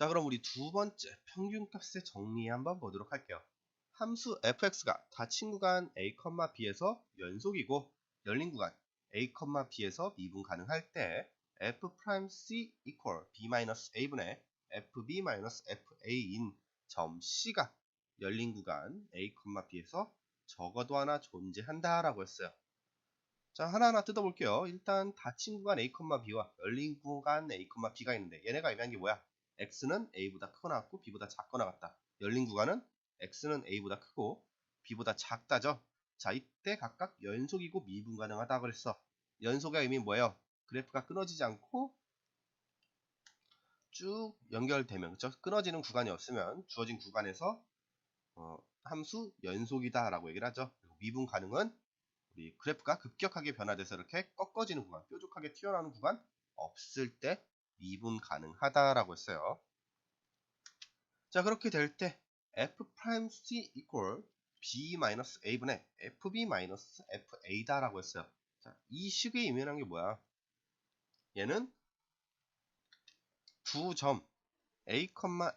자, 그럼 우리 두 번째 평균값의 정리 한번 보도록 할게요. 함수 fx가 닫힌 구간 a, b에서 연속이고 열린 구간 a, b에서 미분 가능할 때 f'c equal b-a분의 fb-fa인 점 c가 열린 구간 a, b에서 적어도 하나 존재한다 라고 했어요. 자, 하나하나 뜯어볼게요. 일단 닫힌 구간 a, b와 열린 구간 a, b가 있는데 얘네가 의미하는 게 뭐야? X는 a보다 크거나 같고 b보다 작거나 같다. 열린 구간은 x는 a보다 크고 b보다 작다죠. 자, 이때 각각 연속이고 미분 가능하다 그랬어. 연속의 의미 뭐예요? 그래프가 끊어지지 않고 쭉 연결되면 그쵸? 끊어지는 구간이 없으면 주어진 구간에서 어, 함수 연속이다라고 얘기를 하죠. 미분 가능은 우리 그래프가 급격하게 변화돼서 이렇게 꺾어지는 구간, 뾰족하게 튀어나오는 구간 없을 때 미분 가능하다라고 했어요. 자 그렇게 될 때 f'c equal b-a분의 fb-fa다라고 했어요. 자, 이 식의 의미란 게 뭐야? 얘는 두 점 a, fa,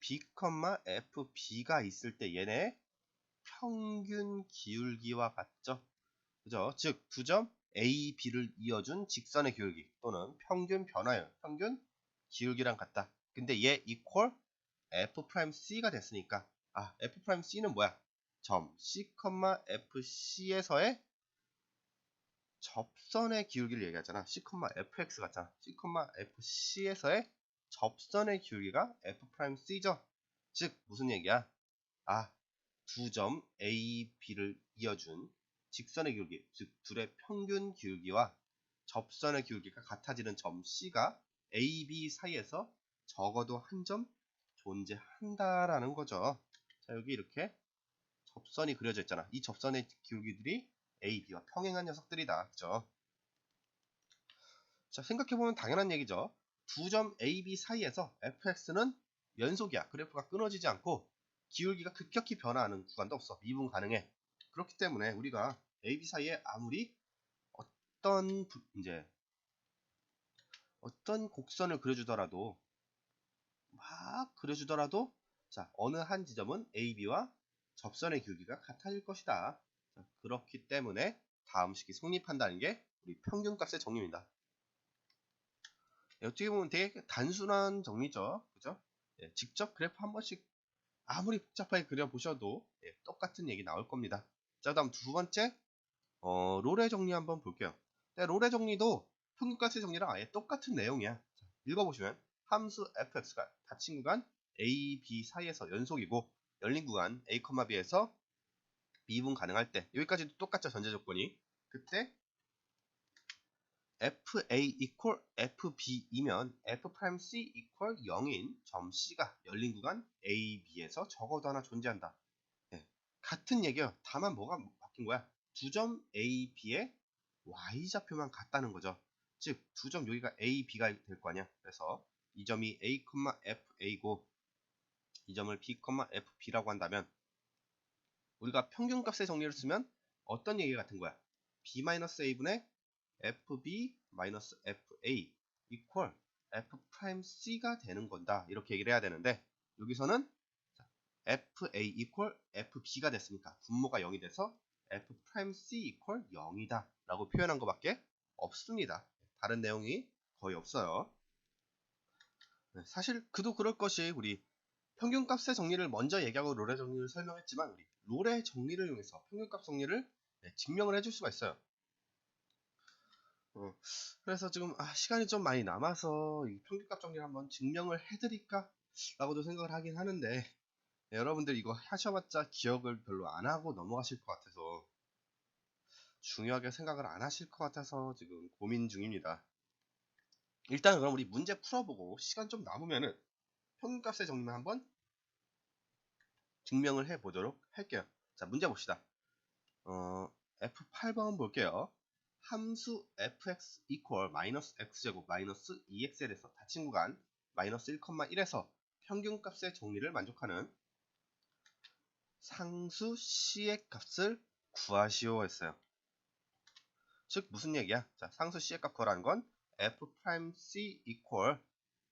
b, fb가 있을 때 얘네 평균 기울기와 같죠? 그죠? 즉, 두 점 A, B를 이어준 직선의 기울기 또는 평균 변화율, 평균 기울기랑 같다. 근데 얘 equal F'C가 됐으니까 아, F'C는 뭐야? 점 C, FC에서의 접선의 기울기를 얘기하잖아. C, FX 같잖아. C, FC에서의 접선의 기울기가 F'C죠. 즉 무슨 얘기야? 아, 두 점 A, B를 이어준 직선의 기울기, 즉 둘의 평균 기울기와 접선의 기울기가 같아지는 점 C가 A, B 사이에서 적어도 한 점 존재한다라는 거죠. 자, 여기 이렇게 접선이 그려져 있잖아. 이 접선의 기울기들이 A, B와 평행한 녀석들이다. 그죠? 자, 생각해보면 당연한 얘기죠. 두 점 A, B 사이에서 fx는 연속이야. 그래프가 끊어지지 않고 기울기가 급격히 변화하는 구간도 없어. 미분 가능해. 그렇기 때문에 우리가 A, B 사이에 아무리 어떤 부, 이제 어떤 곡선을 그려주더라도 막 그려주더라도 자 어느 한 지점은 A, B와 접선의 기울기가 같아질 것이다. 자, 그렇기 때문에 다음 식이 성립한다는 게 우리 평균값의 정리입니다. 예, 어떻게 보면 되게 단순한 정리죠. 그죠? 예, 직접 그래프 한 번씩 아무리 복잡하게 그려보셔도 예, 똑같은 얘기 나올 겁니다. 자, 다음 두 번째, 어, 롤의 정리 한번 볼게요. 자, 롤의 정리도 평균값의 정리랑 아예 똑같은 내용이야. 자, 읽어보시면 함수 fx가 닫힌 구간 a, b 사이에서 연속이고 열린 구간 a, b에서 미분 가능할 때 여기까지도 똑같죠 전제 조건이 그때 fa equal fb이면 f'c equal 0인 점 c가 열린 구간 a, b에서 적어도 하나 존재한다. 네. 같은 얘기예요. 다만 뭐가 바뀐 거야? 두 점 a, b의 y좌표만 같다는 거죠. 즉, 두 점 여기가 a, b가 될 거 아니야. 그래서 이 점이 a, fa고 이 점을 b, fb라고 한다면 우리가 평균값의 정리를 쓰면 어떤 얘기 같은 거야? b-a분의 fb-fa equal f'c가 되는 건다. 이렇게 얘기를 해야 되는데 여기서는 fa equal fb가 됐으니까 분모가 0이 돼서 f'c equal 0이다 라고 표현한 것밖에 없습니다. 다른 내용이 거의 없어요. 네, 사실 그도 그럴 것이 우리 평균값의 정리를 먼저 얘기하고 롤의 정리를 설명했지만 우리 롤의 정리를 이용해서 평균값 정리를 네, 증명을 해줄 수가 있어요. 어, 그래서 지금 아, 시간이 좀 많이 남아서 이 평균값 정리를 한번 증명을 해드릴까 라고도 생각을 하긴 하는데 네, 여러분들 이거 하셔봤자 기억을 별로 안 하고 넘어가실 것 같아서 중요하게 생각을 안 하실 것 같아서 지금 고민 중입니다. 일단 그럼 우리 문제 풀어보고 시간 좀 남으면은 평균값의 정리만 한번 증명을 해 보도록 할게요. 자, 문제 봅시다. 어, F8번 볼게요. 함수 fx equal 마이너스 x제곱 마이너스 2x에 대해서 닫힌 구간 마이너스 1,1에서 평균값의 정리를 만족하는 상수 c의 값을 구하시오 했어요. 즉 무슨 얘기야? 자, 상수 c의 값 구하라는 건 f'(c) equal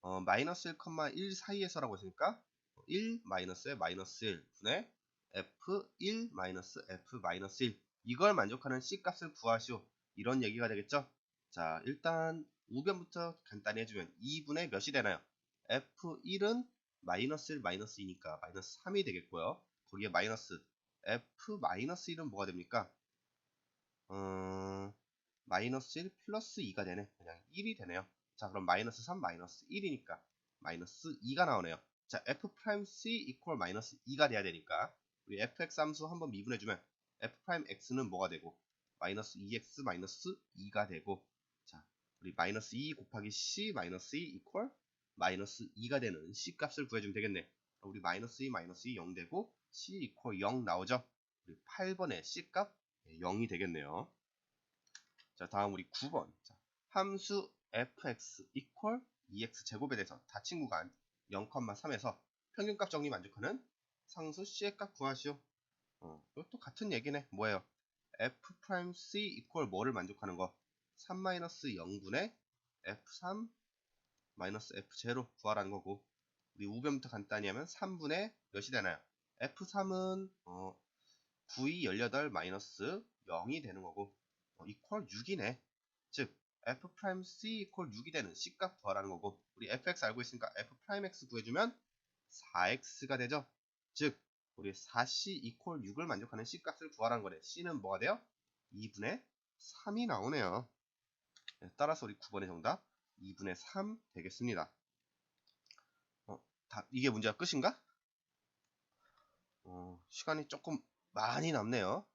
어, 마이너스 1,1 사이에서라고 했으니까 1 마이너스에 마이너스 1 분의 f1 마이너스 f 마이너스 1 이걸 만족하는 c 값을 구하시오. 이런 얘기가 되겠죠? 자 일단 우변부터 간단히 해주면 2분의 몇이 되나요? F1은 마이너스 1 마이너스 2니까 마이너스 3이 되겠고요 거기에 마이너스 f 마이너스 1은 뭐가 됩니까? 음, 마이너스 1 플러스 2가 되네. 그냥 1이 되네요. 자 그럼 마이너스 3 마이너스 1이니까 마이너스 2가 나오네요. 자 f 프라임 c 이퀄 마이너스 2가 돼야 되니까 우리 fx 함수 한번 미분해주면 f 프라임 x는 뭐가 되고 마이너스 2x 마이너스 2가 되고 자 우리 마이너스 2 곱하기 c 마이너스 2 이퀄 마이너스 2가 되는 c 값을 구해주면 되겠네. 우리 마이너스 2 마이너스 2 0 되고 c 이퀄 0 나오죠 우리 8번의 c 값 0이 되겠네요 자 다음 우리 9번 자, 함수 fx 이퀄 2x 제곱에 대해서 닫힌 구간 0,3에서 평균값 정리 만족하는 상수 c의 값 구하시오. 어, 이것도 같은 얘기네. 뭐예요? f 프라임 c 이퀄 뭐를 만족하는 거? 3 마이너스 0분의 f3 마이너스 f0 구하라는 거고 우리 우변부터 간단히 하면 3분의 몇이 되나요? F3은 어, 9, 2, 18 마이너스 0이 되는 거고 어, 이퀄 6이네. 즉 f 프라임 c 이퀄 6이 되는 c 값 구하라는 거고 우리 fx 알고 있으니까 f 프라임 x 구해주면 4x가 되죠. 즉 우리 4c 이퀄 6을 만족하는 c 값을 구하라는 거래. c는 뭐가 돼요? 2분의 3이 나오네요. 네, 따라서 우리 9번의 정답 2분의 3 되겠습니다. 어, 다, 이게 문제가 끝인가? 어, 시간이 조금 많이 남네요.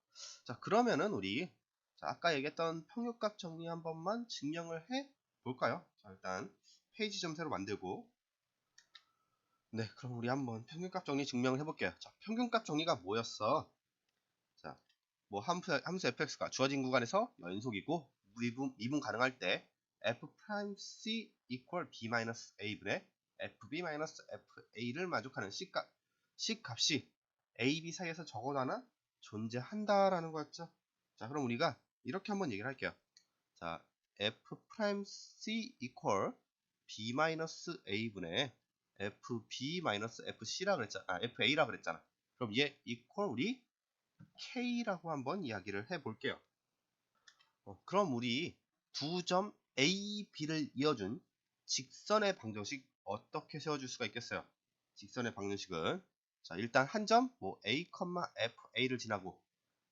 자 그러면은 우리 자, 아까 얘기했던 평균값 정리 한 번만 증명을 해 볼까요? 자, 일단 페이지 좀 새로 만들고 네, 그럼 우리 한번 평균값 정리 증명을 해볼게요. 자, 평균값 정리가 뭐였어? 자, 뭐 함수, 함수 fx가 주어진 구간에서 연속이고 미분, 미분 가능할 때 f 프라임 c equal b 마이너스 a분의 fb 마이너스 fa를 만족하는 c 값, c 값이 a, b 사이에서 적어도 하나 존재한다라는 거였죠. 자, 그럼 우리가 이렇게 한번 얘기를 할게요. 자, f 프라임 c equal b 마이너스 a분의 fb 마이너스 fc라 그랬잖아. 아, fa라 그랬잖아. 그럼 얘 equal 우리 k라고 한번 이야기를 해볼게요. 어, 그럼 우리 두 점 a, b를 이어준 직선의 방정식 어떻게 세워줄 수가 있겠어요? 직선의 방정식은 자 일단 한 점 뭐 a, fa를 지나고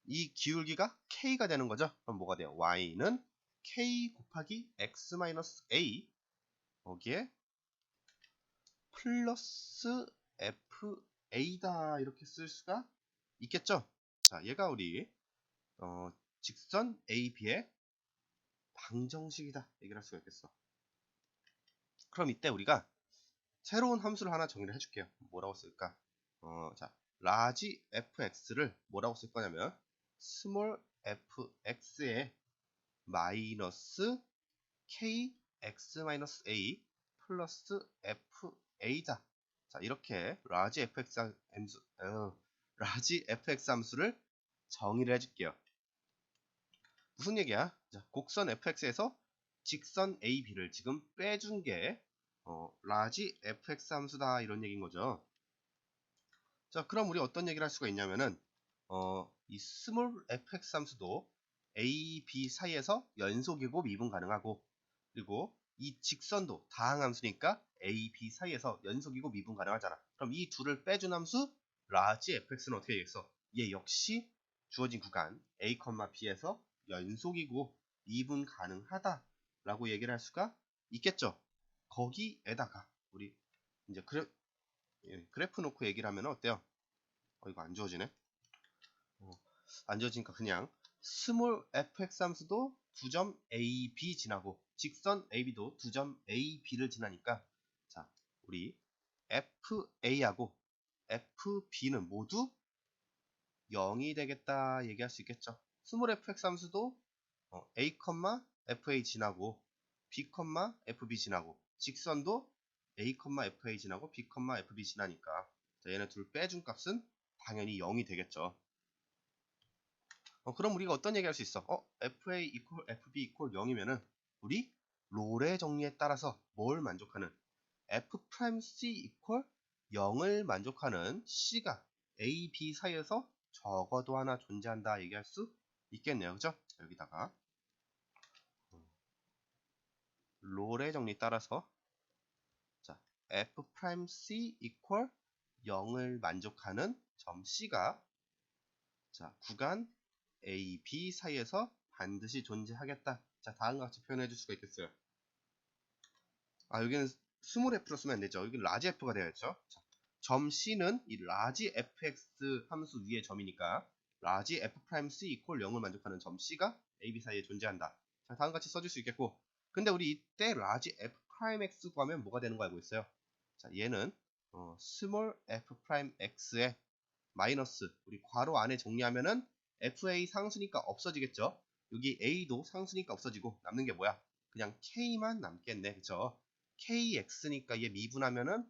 이 기울기가 k가 되는 거죠. 그럼 뭐가 돼요? y는 k 곱하기 x 마이너스 a 여기에 플러스 fa다 이렇게 쓸 수가 있겠죠. 자, 얘가 우리 어, 직선 AB의 방정식이다 얘기를 할 수가 있겠어. 그럼 이때 우리가 새로운 함수를 하나 정의를 해줄게요. 뭐라고 쓸까? 어, 자, 라지 fx를 뭐라고 쓸 거냐면 스몰 fx에 마이너스 k x 마이너스 a 플러스 fa다. 자 이렇게 라지 fx 함수, 어, 라지 fx 함수를 정의를 해줄게요. 무슨 얘기야? 자, 곡선 fx에서 직선 ab를 지금 빼준 게 어, 라지 fx 함수다 이런 얘기인 거죠. 자, 그럼 우리 어떤 얘기를 할 수가 있냐면은 어, 이 스몰 fx 함수도 a, b 사이에서 연속이고 미분 가능하고 그리고 이 직선도 다항 함수니까 a, b 사이에서 연속이고 미분 가능하잖아. 그럼 이 둘을 빼준 함수 라지 fx는 어떻게 되겠어? 얘 역시 주어진 구간 a, b에서 연속이고 미분 가능하다 라고 얘기를 할 수가 있겠죠. 거기에다가 우리 이제 그래, 예, 그래프 놓고 얘기를 하면 어때요? 어 이거 안 지워지네. 어, 안 지워지니까 그냥 스몰 fx 함수도 두 점 a, b 지나고 직선 ab도 두 점 a, b를 지나니까 자 우리 fa하고 fb는 모두 0이 되겠다 얘기할 수 있겠죠. 스몰 fx 함수도 어, a, fa 지나고 b, fb 지나고 직선도 a, fa 지나고 b, fb 지나니까 자, 얘네 둘 빼준 값은 당연히 0이 되겠죠. 어, 그럼 우리가 어떤 얘기 할 수 있어? 어, fa equal fb equal 0이면은 우리 롤의 정리에 따라서 뭘 만족하는 f 프라임 c 이퀄 0을 만족하는 c가 a, b 사이에서 적어도 하나 존재한다 얘기할 수 있겠네요. 그죠? 자, 여기다가 롤의 정리 따라서 자, f 프라임 c 이퀄 0을 만족하는 점 c가 자, 구간 a, b 사이에서 반드시 존재하겠다. 자, 다음과 같이 표현해 줄 수가 있겠어요. 아, 여기는 스몰 f로 쓰면 안 되죠. 여기 라지 f가 되어야죠. 자, 점 c는 이 라지 fx 함수 위의 점이니까 라지 f 프라임 c 이퀄 0을 만족하는 점 c가 a, b 사이에 존재한다. 자, 다음 같이 써줄 수 있겠고 근데 우리 이때 라지 f 프라임 x 구하면 뭐가 되는 거 알고 있어요? 자, 얘는 어, 스몰 f 프라임 x의 마이너스 우리 괄호 안에 정리하면은 fa 상수니까 없어지겠죠. 여기 a도 상수니까 없어지고 남는 게 뭐야? 그냥 k만 남겠네, 그쵸? kx니까 얘 미분하면은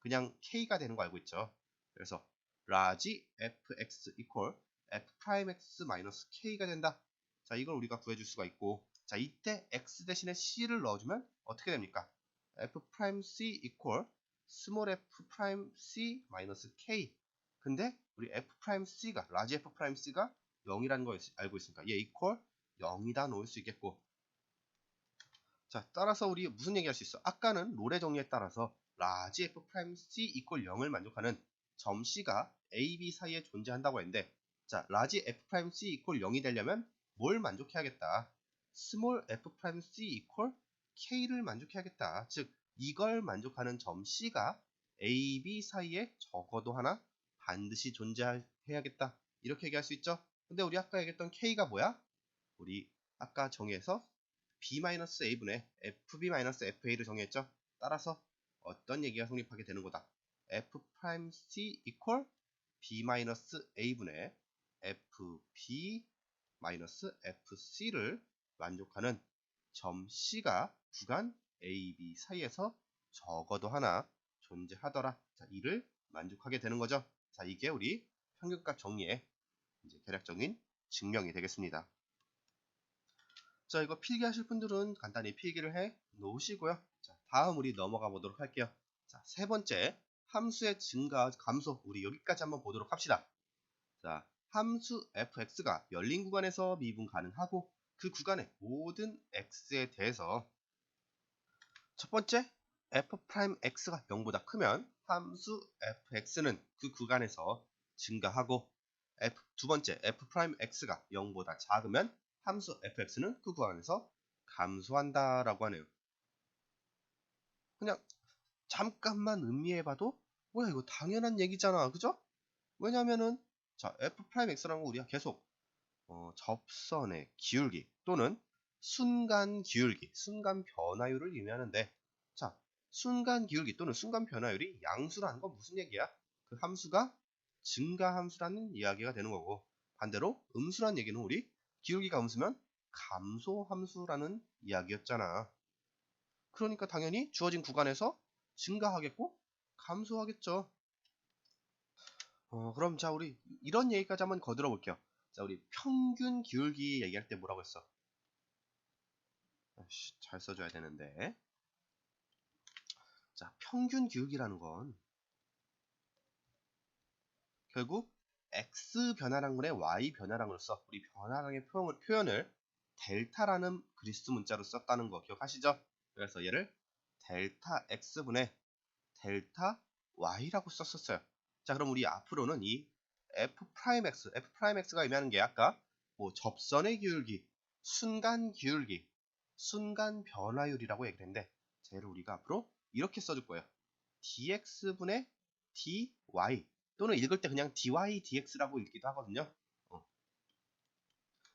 그냥 k가 되는 거 알고 있죠. 그래서 라지 fx 이퀄 f 프라임 x 마이너스 k가 된다. 자, 이걸 우리가 구해줄 수가 있고, 자, 이때 x 대신에 c를 넣어주면 어떻게 됩니까? f 프라임 c 이퀄 스몰 f 프라임 c 마이너스 k. 근데 우리 f 프라임 c가 라지 f 프라임 c가 0이라는 걸 알고 있으니까 얘 이퀄 0이다 놓을 수 있겠고. 자, 따라서 우리 무슨 얘기할 수 있어? 아까는 롤의 정리에 따라서 라지 f 프라임 c 이퀄 0을 만족하는 점 c가 a, b 사이에 존재한다고 했는데 자, 라지 f 프라임 c 이퀄 0이 되려면 뭘 만족해야겠다? 스몰 f 프라임 c 이퀄 k를 만족해야겠다. 즉 이걸 만족하는 점 c가 a, b 사이에 적어도 하나 반드시 존재해야겠다. 이렇게 얘기할 수 있죠? 근데 우리 아까 얘기했던 k가 뭐야? 우리 아까 정의해서 b-a분의 fb-fa를 정의했죠? 따라서 어떤 얘기가 성립하게 되는 거다. f'c 이퀄 b-a분의 fb-fc를 만족하는 점 C가 구간 A, B 사이에서 적어도 하나 존재하더라. 자, 이를 만족하게 되는 거죠. 자, 이게 우리 평균값 정리의 이제 계략적인 증명이 되겠습니다. 자, 이거 필기하실 분들은 간단히 필기를 해 놓으시고요. 자, 다음 우리 넘어가 보도록 할게요. 자, 세 번째 함수의 증가, 감소 우리 여기까지 한번 보도록 합시다. 자, 함수 fx가 열린 구간에서 미분 가능하고 그 구간의 모든 x에 대해서 첫 번째 f'x가 0보다 크면 함수 fx는 그 구간에서 증가하고 f, 두 번째 f'x가 0보다 작으면 함수 fx는 그 구간에서 감소한다라고 하네요. 그냥 잠깐만 음미해봐도 뭐야 이거 당연한 얘기잖아 그죠? 왜냐면은 자 f'x라는 거 우리가 계속 어, 접선의 기울기 또는 순간 기울기, 순간 변화율을 의미하는데 자, 순간 기울기 또는 순간 변화율이 양수라는 건 무슨 얘기야? 그 함수가 증가 함수라는 이야기가 되는 거고 반대로 음수라는 얘기는 우리 기울기가 음수면 감소 함수라는 이야기였잖아. 그러니까 당연히 주어진 구간에서 증가하겠고 감소하겠죠. 어, 그럼 자 우리 이런 얘기까지 한번 거들어 볼게요. 자, 우리 평균 기울기 얘기할 때 뭐라고 했어? 아이씨, 잘 써줘야 되는데. 자, 평균 기울기라는 건 결국 x 변화량분의 y 변화량으로 써. 우리 변화량의 표현을, 표현을 델타라는 그리스 문자로 썼다는 거 기억하시죠? 그래서 얘를 델타 x분의 델타 y라고 썼었어요. 자, 그럼 우리 앞으로는 이 f'x, f'x가 의미하는 게 아까 뭐 접선의 기울기, 순간 기울기, 순간 변화율이라고 얘기를 했는데 쟤를 우리가 앞으로 이렇게 써줄 거예요. dx분의 dy 또는 읽을 때 그냥 dy dx라고 읽기도 하거든요. 어.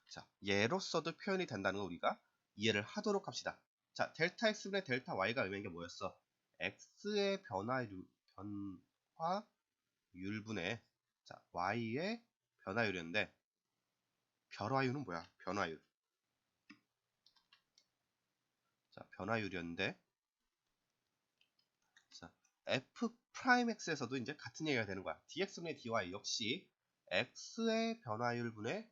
자, 얘로 써도 표현이 된다는 거 우리가 이해를 하도록 합시다. 자, 델타 x분의 델타 y가 의미하는 게 뭐였어? x의 변화율, 변화율분의 자, y의 변화율이었는데 변화율은 뭐야? 변화율. 자, 변화율이었는데 자, f 프라임 x에서도 이제 같은 얘기가 되는 거야. dx분의 dy 역시 x의 변화율 분의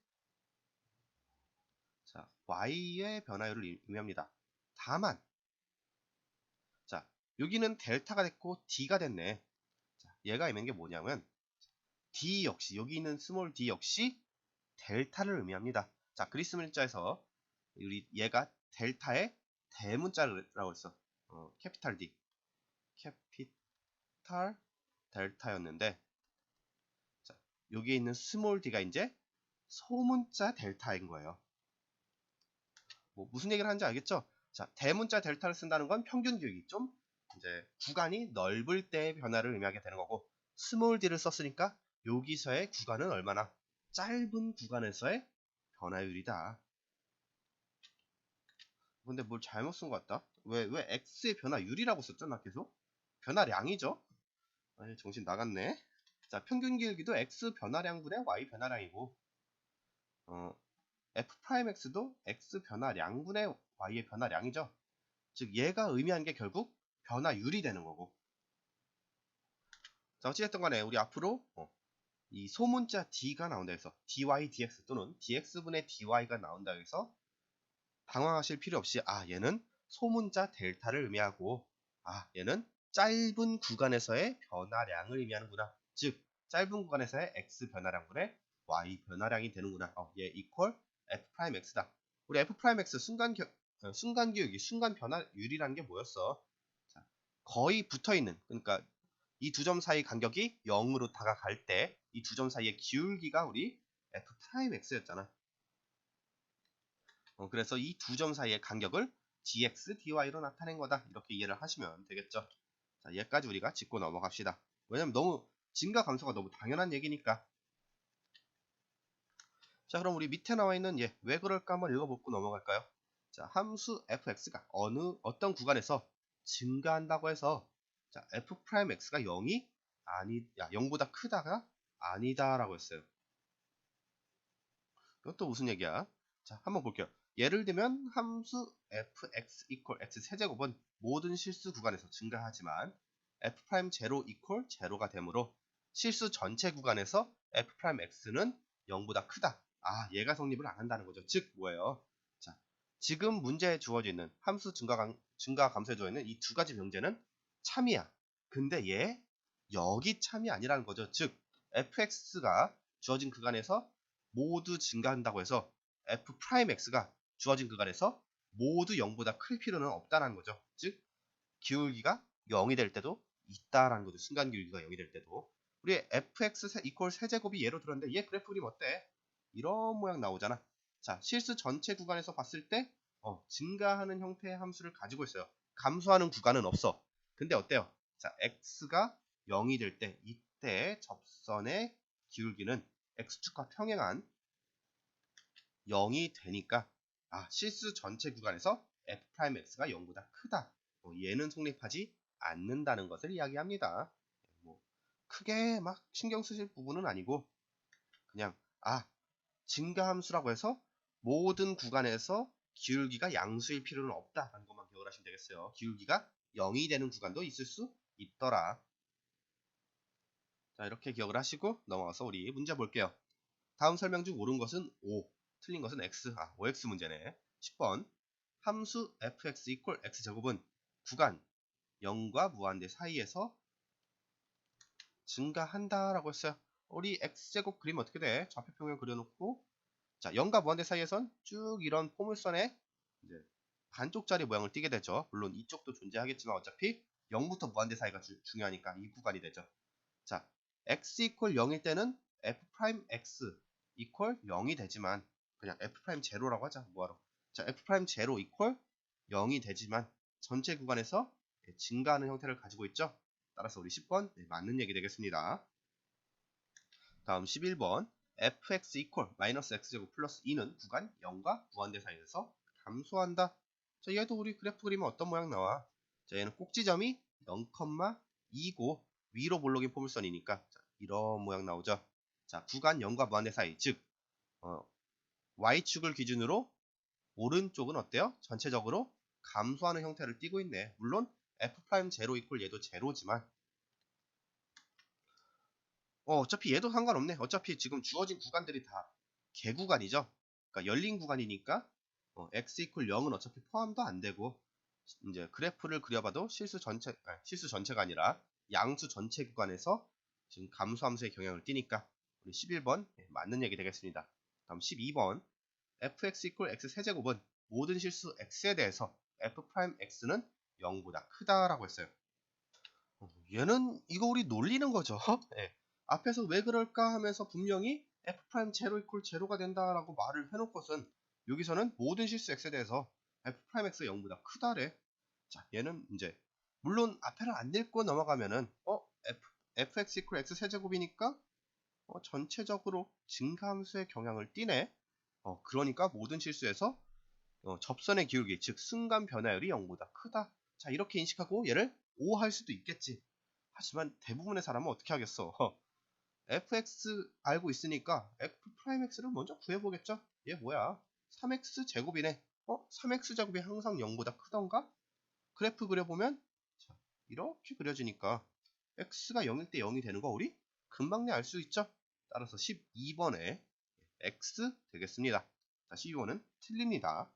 자, y의 변화율을 의미합니다. 다만 자, 여기는 델타가 됐고 d가 됐네. 자, 얘가 의미하는 게 뭐냐면 d 역시 여기 있는 스몰 d 역시 델타를 의미합니다. 자, 그리스 문자에서 우리 얘가 델타의 대문자라고 했어. 어, 캐피탈 D. 캐피탈 델타였는데 자, 여기에 있는 스몰 d가 이제 소문자 델타인 거예요. 뭐 무슨 얘기를 하는지 알겠죠? 자, 대문자 델타를 쓴다는 건 평균 기울기 좀 이제 구간이 넓을 때의 변화를 의미하게 되는 거고 스몰 d를 썼으니까 여기서의 구간은 얼마나 짧은 구간에서의 변화율이다. 근데 뭘 잘못 쓴 것 같다. 왜, 왜 x의 변화율이라고? 나 계속? 변화량이죠? 아니, 정신 나갔네. 자, 평균 길기도 x 변화량분의 y 변화량이고, 어, f'x도 x 변화량분의 y의 변화량이죠. 즉, 얘가 의미하는 게 결국 변화율이 되는 거고. 자, 어찌됐든 간에 우리 앞으로 어, 이 소문자 d가 나온다 해서 dy dx 또는 dx분의 dy가 나온다 해서 당황하실 필요 없이 아 얘는 소문자 델타를 의미하고 아 얘는 짧은 구간에서의 변화량을 의미하는구나. 즉 짧은 구간에서의 x 변화량분의 y 변화량이 되는구나. 어, 얘 이퀄 f'x다. 우리 f'x 순간 겨, 어, 순간 기울기 순간 변화율이라는 게 뭐였어? 자, 거의 붙어 있는 그러니까 이 두 점 사이 간격이 0으로 다가갈 때 이 두 점 사이의 기울기가 우리 f'x였잖아 어, 그래서 이 두 점 사이의 간격을 dx, dy로 나타낸 거다. 이렇게 이해를 하시면 되겠죠. 자, 얘까지 우리가 짚고 넘어갑시다. 왜냐면 너무 증가 감소가 너무 당연한 얘기니까. 자, 그럼 우리 밑에 나와 있는 얘, 왜 그럴까 한번 읽어보고 넘어갈까요? 자, 함수 fx가 어느, 어떤 구간에서 증가한다고 해서 자, f'x가 0이 아니, 야, 0보다 크다가 아니다라고 했어요. 이것도 무슨 얘기야? 자, 한번 볼게요. 예를 들면 함수 fx equal x 세제곱은 모든 실수 구간에서 증가하지만 f'0 equal 0가 되므로 실수 전체 구간에서 f'x는 0보다 크다. 아, 얘가 성립을 안 한다는 거죠. 즉 뭐예요? 자, 지금 문제에 주어져 있는 함수 증가, 감, 증가 감소에 주어져 있는 이 두 가지 명제는 참이야. 근데 얘 여기 참이 아니라는 거죠. 즉 fx가 주어진 구간에서 모두 증가한다고 해서 f'x가 주어진 구간에서 모두 0보다 클 필요는 없다는 거죠. 즉 기울기가 0이 될 때도 있다라는 거죠. 순간 기울기가 0이 될 때도 우리 fx 이퀄 세제곱이 예로 들었는데 얘 그래프 그림 어때? 이런 모양 나오잖아. 자 실수 전체 구간에서 봤을 때 어, 증가하는 형태의 함수를 가지고 있어요. 감소하는 구간은 없어. 근데 어때요? 자 x가 0이 될 때 이때 접선의 기울기는 x축과 평행한 0이 되니까 아, 실수 전체 구간에서 f'x가 0보다 크다. 뭐 얘는 성립하지 않는다는 것을 이야기합니다. 뭐 크게 막 신경 쓰실 부분은 아니고 그냥 아 증가함수라고 해서 모든 구간에서 기울기가 양수일 필요는 없다라는 것만 기억을 하시면 되겠어요. 기울기가 0이 되는 구간도 있을 수 있더라. 자 이렇게 기억을 하시고 넘어가서 우리 문제 볼게요. 다음 설명 중 옳은 것은 5, 틀린 것은 x, 아 5x 문제네. 10번 함수 fx equal x제곱은 구간 0과 무한대 사이에서 증가한다라고 했어요. 우리 x제곱 그리면 어떻게 돼? 좌표평을 그려놓고 자 0과 무한대 사이에선 쭉 이런 포물선에 이제 반쪽짜리 모양을 띠게 되죠. 물론 이쪽도 존재하겠지만 어차피 0부터 무한대 사이가 주, 중요하니까 이 구간이 되죠. 자 x equal 0일 때는 f'x equal 0이 되지만 그냥 f'제로라고 하자 뭐하러 자 f'제로 equal 0이 되지만 전체 구간에서 증가하는 형태를 가지고 있죠. 따라서 우리 10번 네, 맞는 얘기 되겠습니다. 다음 11번 fx equal 마이너스 x제곱 플러스 2는 구간 0과 무한대 사이에서 감소한다. 자 얘도 우리 그래프 그리면 어떤 모양 나와? 자 얘는 꼭지점이 0,2고 위로 볼록인 포물선이니까 자, 이런 모양 나오죠. 자 구간 0과 무한대 사이 즉 어, y축을 기준으로 오른쪽은 어때요? 전체적으로 감소하는 형태를 띠고 있네. 물론 f'0 이퀄 얘도 제로지만 어, 어차피 얘도 상관없네. 어차피 지금 주어진 구간들이 다 개구간이죠. 그러니까 열린 구간이니까 어, x 이퀄 0은 어차피 포함도 안 되고 이제 그래프를 그려봐도 실수 전체 아, 실수 전체가 아니라 양수 전체 구간에서 지금 감소함수의 경향을 띠니까 우리 11번 예, 맞는 얘기 되겠습니다. 다음 12번 fx equal x 세제곱은 모든 실수 x에 대해서 f 프라임 x는 0보다 크다라고 했어요. 어, 얘는 이거 우리 놀리는 거죠. 예. 앞에서 왜 그럴까 하면서 분명히 f 프라임 제로 이퀄 제로가 된다라고 말을 해놓고선 여기서는 모든 실수 x에 대해서 f 프라임 x 0보다 크다래. 자, 얘는 이제 물론 앞에를 안 읽고 넘어가면은 어 f fx equal x 세제곱이니까 어, 전체적으로 증가함수의 경향을 띠네. 어, 그러니까 모든 실수에서 어, 접선의 기울기, 즉 순간 변화율이 0보다 크다. 자, 이렇게 인식하고 얘를 O 할 수도 있겠지. 하지만 대부분의 사람은 어떻게 하겠어? fx 알고 있으니까 f 프라임 x를 먼저 구해보겠죠? 얘 뭐야? 3x 제곱이네. 어? 3x 제곱이 항상 0보다 크던가? 그래프 그려보면 자, 이렇게 그려지니까 x가 0일 때 0이 되는 거 우리 금방 알 수 있죠? 따라서 12번에 x 되겠습니다. 자, 12번은 틀립니다.